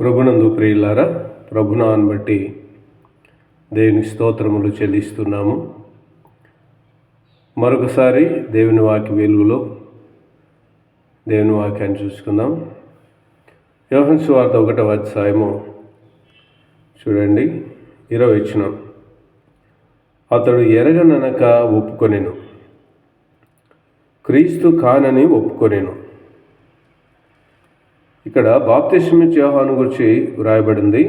ప్రభునందు ప్రియులారా ప్రభునాన్ని బట్టి దేవుని స్తోత్రములు చెల్లిస్తున్నాము. మరొకసారి దేవుని వాకి వెలుగులో దేవుని వాక్యాన్ని చూసుకుందాం. యోహన్ వార్త ఒకటవ అధ్యాయము చూడండి ఇరవై ఇచ్చిన అతడు ఎరగననక ఒప్పుకొనెను. క్రీస్తు కానని ఒప్పుకొనెను. ఇక్కడ బాప్తిస్మిచ్ యోహాను గురించి వ్రాయబడింది.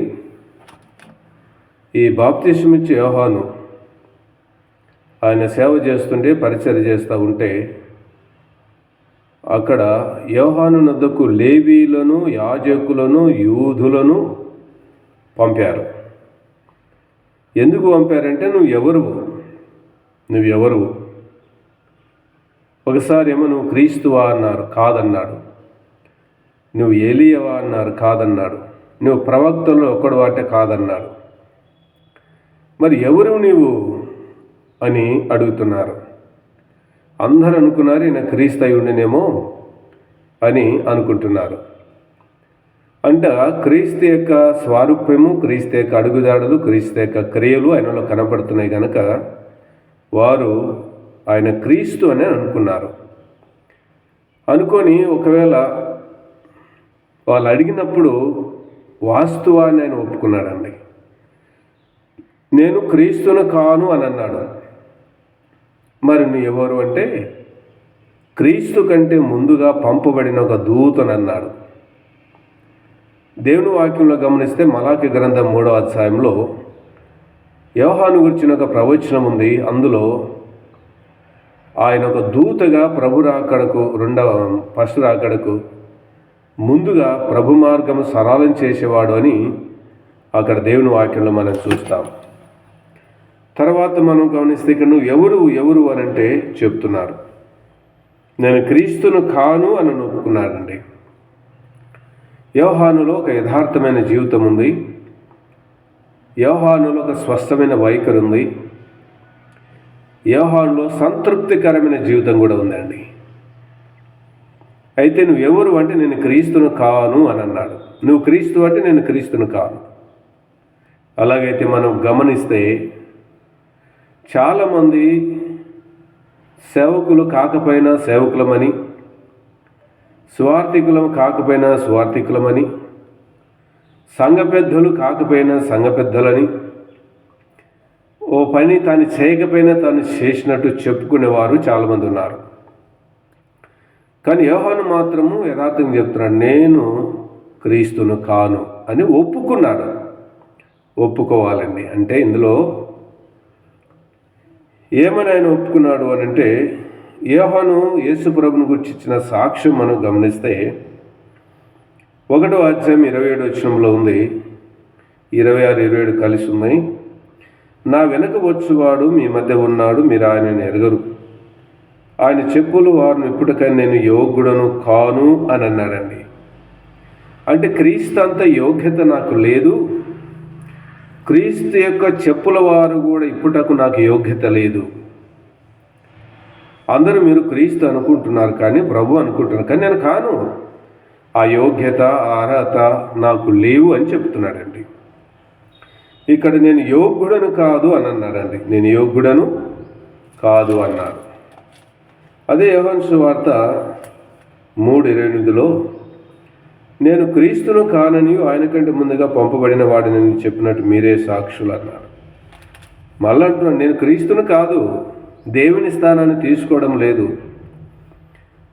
ఈ బాప్తిస్మిచ్ యోహాను ఆయన సేవ చేస్తుంటే పరిచయం చేస్తూ ఉంటే అక్కడ యోహాను నద్దకు లేవీలను యాజకులను యూదులను పంపారు. ఎందుకు పంపారంటే నువ్వు ఎవరు నువ్వు ఎవరు ఒకసారి ఏమో నువ్వు క్రీస్తువా అన్నారు కాదన్నాడు. నువ్వు ఏలియవా అన్నారు కాదన్నాడు. నువ్వు ప్రవక్తల్లో ఒకడు వాటే కాదన్నాడు. మరి ఎవరు నీవు? అని అడుగుతున్నారు. అందరూ అనుకున్నారు ఈయన క్రీస్తు అయి ఉండినేమో అని అనుకుంటున్నారు. అంటే క్రీస్తు యొక్క స్వారూప్యము క్రీస్తు యొక్క అడుగుదాడులు క్రీస్తు యొక్క క్రియలు ఆయనలో కనపడుతున్నాయి కనుక వారు ఆయన క్రీస్తు అని అనుకున్నారు. అనుకొని ఒకవేళ వాళ్ళు అడిగినప్పుడు వాస్తవాన్ని ఆయన ఒప్పుకున్నాడండి. నేను క్రీస్తును కాను అని అన్నాడు. మరి నువ్వు ఎవరు అంటే? క్రీస్తు కంటే ముందుగా పంపబడిన ఒక దూతను అన్నాడు. దేవుని వాక్యంలో గమనిస్తే మలాకి గ్రంథం మూడవ అధ్యాయంలో వ్యవహాను గురించిన ఒక ప్రవచనం ఉంది. అందులో ఆయన ఒక దూతగా ప్రభు రాకడకు రెండవ ఫస్ట్ రాకడకు ముందుగా ప్రభు మార్గము సరళం చేసేవాడు అని అక్కడ దేవుని వాక్యంలో మనం చూస్తాం. తర్వాత మనం గమనిస్తే ఇక్కడ నువ్వు ఎవరు ఎవరు అని అంటే చెప్తున్నారు. నేను క్రీస్తును కాను అని ఒప్పుకున్నాడండి యోహానులో ఒక యథార్థమైన జీవితం ఉంది. యోహానులో ఒక స్వస్థమైన వైఖరి ఉంది. యోహానులో సంతృప్తికరమైన జీవితం కూడా ఉందండి. అయితే నువ్వు ఎవరు అంటే నేను క్రీస్తును కాను అని అన్నాడు. నువ్వు క్రీస్తు అంటే నేను క్రీస్తును కాను. అలాగైతే మనం గమనిస్తే చాలామంది సేవకులు కాకపోయినా సేవకులమని స్వార్థికులం కాకపోయినా స్వార్థికులమని సంఘ పెద్దలు కాకపోయినా సంఘ పెద్దలని ఓ పని తాను చేయకపోయినా తాను చేసినట్టు చెప్పుకునేవారు చాలామంది ఉన్నారు. కానీ యోహాను మాత్రము యథార్థంగా చెప్తున్నాడు నేను క్రీస్తును కాను అని ఒప్పుకున్నాడు. ఒప్పుకోవాలండి. అంటే ఇందులో ఏమని ఆయన ఒప్పుకున్నాడు అని అంటే యోహాను యేసుప్రభుని గురించి ఇచ్చిన సాక్ష్యం మనం గమనిస్తే ఒకటో అధ్యాయం ఇరవై ఏడు వచ్చినంలో ఉంది ఇరవై ఆరు ఇరవై ఏడు కలిసి ఉన్నాయి నా వెనక వచ్చువాడు మీ మధ్య ఉన్నాడు మీరు ఆయనను ఎరగరు. ఆయన చెప్పులు వారిని ఇప్పటికైనా నేను యోగ్యుడను కాను అని అన్నాడండి. అంటే క్రీస్తు అంత యోగ్యత నాకు లేదు. క్రీస్తు యొక్క చెప్పుల వారు కూడా ఇప్పుటకు నాకు యోగ్యత లేదు. అందరూ మీరు క్రీస్తు అనుకుంటున్నారు కానీ ప్రభు అనుకుంటున్నారు కానీ నేను కాను. ఆ యోగ్యత ఆ అర్హత నాకు లేవు అని చెప్తున్నాడండి. ఇక్కడ నేను యోగ్యుడను కాదు అని అన్నాడండి. నేను యోగ్యుడను కాదు అన్నాడు. అదే యోహన్సు వార్త మూడు ఇరవై ఎనిమిదిలో నేను క్రీస్తును కానని ఆయన కంటే ముందుగా పంపబడిన వాడిని చెప్పినట్టు మీరే సాక్షులు అన్నారు. మళ్ళీ అంటున్నాను నేను క్రీస్తును కాదు దేవుని స్థానాన్ని తీసుకోవడం లేదు.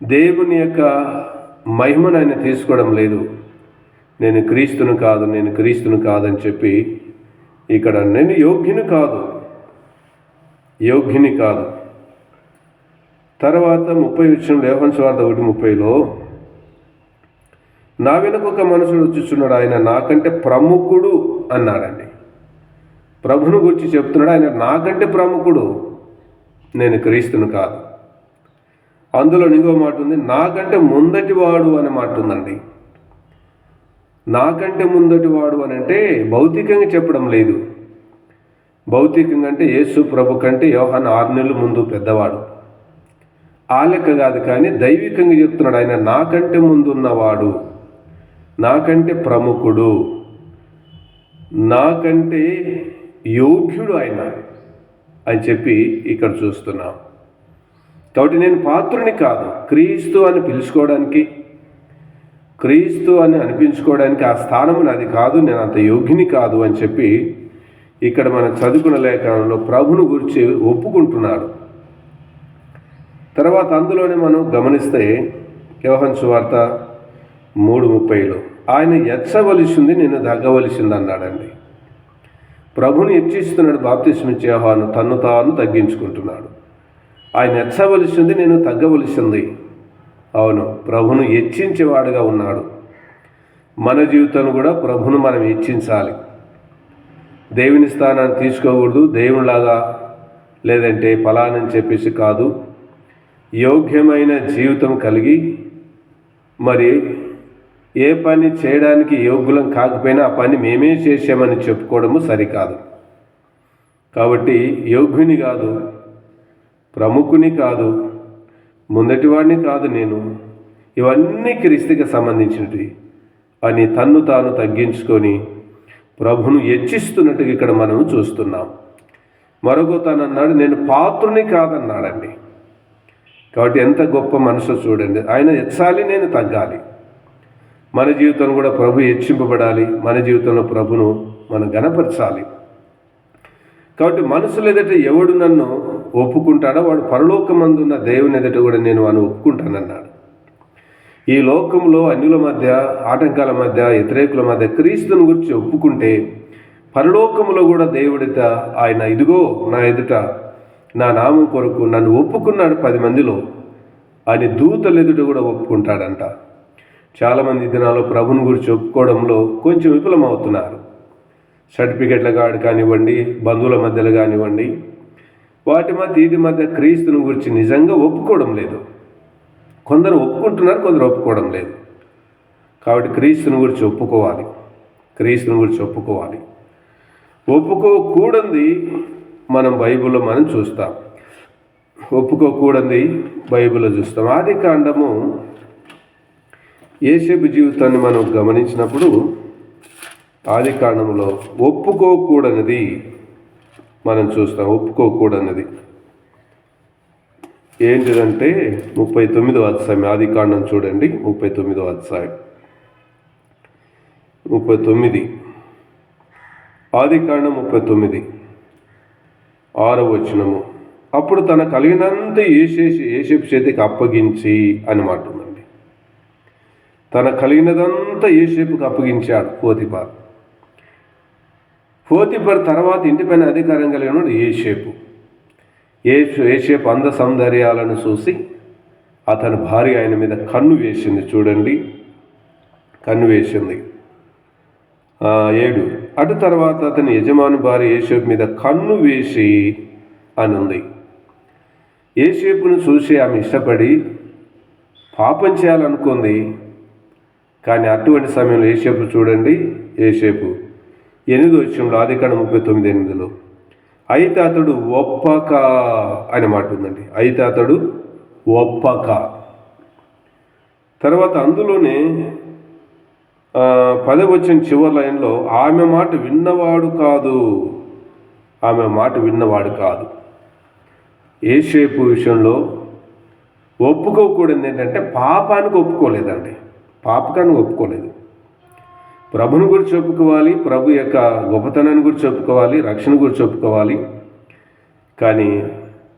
దేవుని యొక్క మహిమను ఆయన తీసుకోవడం లేదు. నేను క్రీస్తును కాదు నేను క్రీస్తును కాదని చెప్పి ఇక్కడ నేను యోగ్యుని కాదు యోగ్యుని కాదు. తర్వాత ముప్పై విషయం లేవన్ స్వార్థ ఒకటి ముప్పైలో నా వెనుక ఒక మనుషుడు వచ్చుచున్నాడు ఆయన నాకంటే ప్రముఖుడు అన్నాడండి. ప్రభును గురించి చెప్తున్నాడు ఆయన నాకంటే ప్రముఖుడు నేను క్రీస్తును కాదు. అందులో నిగో మాట ఉంది నాకంటే ముందటి వాడు అనే మాట ఉందండి. నాకంటే ముందటి వాడు అని అంటే భౌతికంగా చెప్పడం లేదు. భౌతికంగా అంటే యేసు ప్రభు కంటే యోహాన్ ఆరు నెలలు ముందు పెద్దవాడు. ఆ లెక్క కాదు కానీ దైవికంగా చెప్తున్నాడు ఆయన నాకంటే ముందున్నవాడు నాకంటే ప్రముఖుడు నాకంటే యోగ్యుడు ఆయన అని చెప్పి ఇక్కడ చూస్తున్నాం. కాబట్టి నేను పాత్రుని కాదు క్రీస్తు అని పిలుచుకోవడానికి క్రీస్తు అని అనిపించుకోవడానికి ఆ స్థానం నాది కాదు నేను అంత యోగ్యుని కాదు అని చెప్పి ఇక్కడ మనం చదువుకున్న లేఖనంలో ప్రభును గురించి ఒప్పుకుంటున్నాడు. తర్వాత అందులోనే మనం గమనిస్తే యోహన్ సువార్త మూడు ముప్పైలో ఆయన ఎచ్చవలసింది నేను దగ్గవలసింది అన్నాడండి. ప్రభుని హెచ్చిస్తున్నాడు బాప్తిస్మిచ్చే యోహాను తన్ను తాను తగ్గించుకుంటున్నాడు. ఆయన ఎచ్చవలసింది నేను తగ్గవలసింది. అవును ప్రభును హెచ్చించేవాడుగా ఉన్నాడు. మన జీవితం కూడా ప్రభును మనం హెచ్చించాలి. దేవుని స్థానాన్ని తీసుకోకూడదు దేవునిలాగా లేదంటే ఫలానని చెప్పేసి కాదు. యోగ్యమైన జీవితం కలిగి మరి ఏ పని చేయడానికి యోగ్యులం కాకపోయినా ఆ పని మేమే చేసామని చెప్పుకోవడము సరికాదు. కాబట్టి యోగ్యుని కాదు ప్రముఖుని కాదు ముందటివాడిని కాదు నేను. ఇవన్నీ క్రీస్తుకి సంబంధించినవి అని తన్ను తాను తగ్గించుకొని ప్రభును హెచ్చిస్తున్నట్టుగా ఇక్కడ మనం చూస్తున్నాం. మరొక తను అన్నాడు నేను పాత్రుని కాదన్నాడండి. కాబట్టి ఎంత గొప్ప మనసు చూడండి. ఆయన ఎచ్చాలి నేను తగ్గాలి. మన జీవితం కూడా ప్రభు హెచ్చింపబడాలి. మన జీవితంలో ప్రభును మనం గణపరచాలి. కాబట్టి మనసులు ఎదుట ఎవడు నన్ను ఒప్పుకుంటాడో వాడు పరలోకమందున్న దేవుని ఎదుట కూడా నేను అని ఒప్పుకుంటానన్నాడు. ఈ లోకంలో అన్యుల మధ్య ఆటంకాల మధ్య వ్యతిరేకుల మధ్య క్రీస్తుని గురించి ఒప్పుకుంటే పరలోకములో కూడా దేవుడిత ఆయన ఇదిగో నా ఎదుట నా నామం కొరకు నన్ను ఒప్పుకున్నాడు పది మందిలో. అని దూతలు ఎదుట కూడా ఒప్పుకుంటాడంట. చాలామంది దినాల్లో ప్రభుని గురించి ఒప్పుకోవడంలో కొంచెం విఫలమవుతున్నారు. సర్టిఫికెట్ల కాడు కానివ్వండి బంధువుల మధ్యలో కానివ్వండి వాటి మధ్య వీటి మధ్య క్రీస్తుని గురించి నిజంగా ఒప్పుకోవడం లేదు. కొందరు ఒప్పుకుంటున్నారు కొందరు ఒప్పుకోవడం లేదు. కాబట్టి క్రీస్తుని గురించి ఒప్పుకోవాలి. క్రీస్తుని గురించి ఒప్పుకోవాలి. ఒప్పుకోకూడంది మనం బైబిల్లో మనం చూస్తాం. ఒప్పుకోకూడని బైబిల్లో చూస్తాం. ఆది కాండము ఏసేపు జీవితాన్ని మనం గమనించినప్పుడు ఆది కాండంలో ఒప్పుకోకూడనిది మనం చూస్తాం. ఒప్పుకోకూడనిది. ఏంటిదంటే ముప్పై తొమ్మిదో అధ్యాయం. ఆది కాండం చూడండి. ముప్పై తొమ్మిదో అధ్యాయం. ముప్పై తొమ్మిది. ఆది కాండం ముప్పై తొమ్మిది. ఆరో వచనము. అప్పుడు తన కలిగినంత ఏసేసి ఏసేపు చేతికి అప్పగించి అని మాట ఉందండి. తన కలిగినదంతా ఏసేపుకి అప్పగించాడు పోతిపార్ పోతిపర్ తర్వాత ఇంటిపైన అధికారం కలిగిన ఏషేపు ఏషు ఏషేపు అంద సౌందర్యాలను చూసి అతని భార్య ఆయన మీద కన్ను వేసింది చూడండి. కన్ను వేసింది. ఏడు. అటు తర్వాత అతని యజమాని భార్య ఏషేపు మీద కన్ను వేసి అని ఉంది ఏషేపును చూసి ఆమె ఇష్టపడి పాపం చేయాలనుకుంది. కానీ అటువంటి సమయంలో ఏషేపు చూడండి ఏషేపు ఎనిమిది వచ్చంలో ఆది కాండ ముప్పై తొమ్మిది ఎనిమిదిలో అయితే అతడు ఒప్పక అనే మాట ఉందండి. అయితే అతడు ఒప్పక తర్వాత అందులోనే పదవచ్చిన చివరి లైన్లో ఆమె మాట విన్నవాడు కాదు. ఆమె మాట విన్నవాడు కాదు. ఏషేపు విషయంలో ఒప్పుకోకూడదు ఏంటంటే పాపానికి ఒప్పుకోలేదండి. పాపకానికి ఒప్పుకోలేదు. ప్రభుని గురించి చెప్పుకోవాలి ప్రభు యొక్క గొప్పతనాన్ని గురించి చెప్పుకోవాలి రక్షణ గురించి చెప్పుకోవాలి కానీ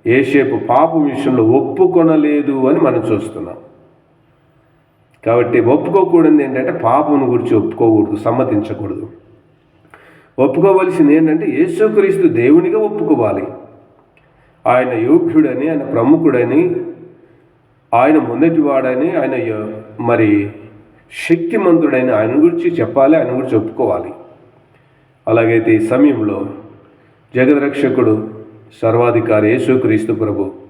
ఏషేపు పాపం విషయంలో ఒప్పుకొనలేదు అని మనం చూస్తున్నాం. కాబట్టి ఒప్పుకోకూడదు ఏంటంటే పాపమును గురించి ఒప్పుకోకూడదు సమ్మతించకూడదు. ఒప్పుకోవలసింది ఏంటంటే యేసుక్రీస్తు దేవునిగా ఒప్పుకోవాలి. ఆయన యోగ్యుడని ఆయన ప్రముఖుడని ఆయన మొదటివాడని ఆయన మరి శక్తిమంతుడైన ఆయన గురించి చెప్పాలి ఆయన గురించి ఒప్పుకోవాలి. అలాగైతే ఈ సమయంలో జగదరక్షకుడు సర్వాధికారి యేసుక్రీస్తు ప్రభు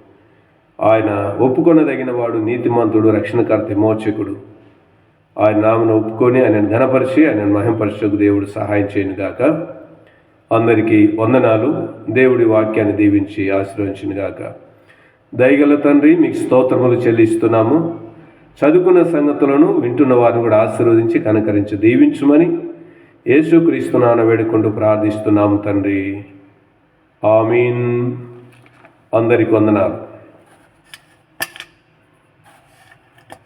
ఆయన ఒప్పుకొనదగిన వాడు నీతిమంతుడు రక్షణకర్త మోచకుడు ఆయన నామను ఒప్పుకొని ఆయన ఘనపరిచి ఆయన మహింపరచకు దేవుడు సహాయం చేయను గాక. అందరికీ వందనాలు. దేవుడి వాక్యాన్ని దీవించి ఆశీర్వించను గాక. దయగల తండ్రి మీకు స్తోత్రములు చెల్లిస్తున్నాము. చదువుకున్న సంగతులను వింటున్న వారిని కూడా ఆశీర్వదించి కనకరించి దీవించుమని యేసుక్రీస్తునాన వేడుకుంటూ ప్రార్థిస్తున్నాము తండ్రి. ఆమీన్. అందరికి వందనాలు.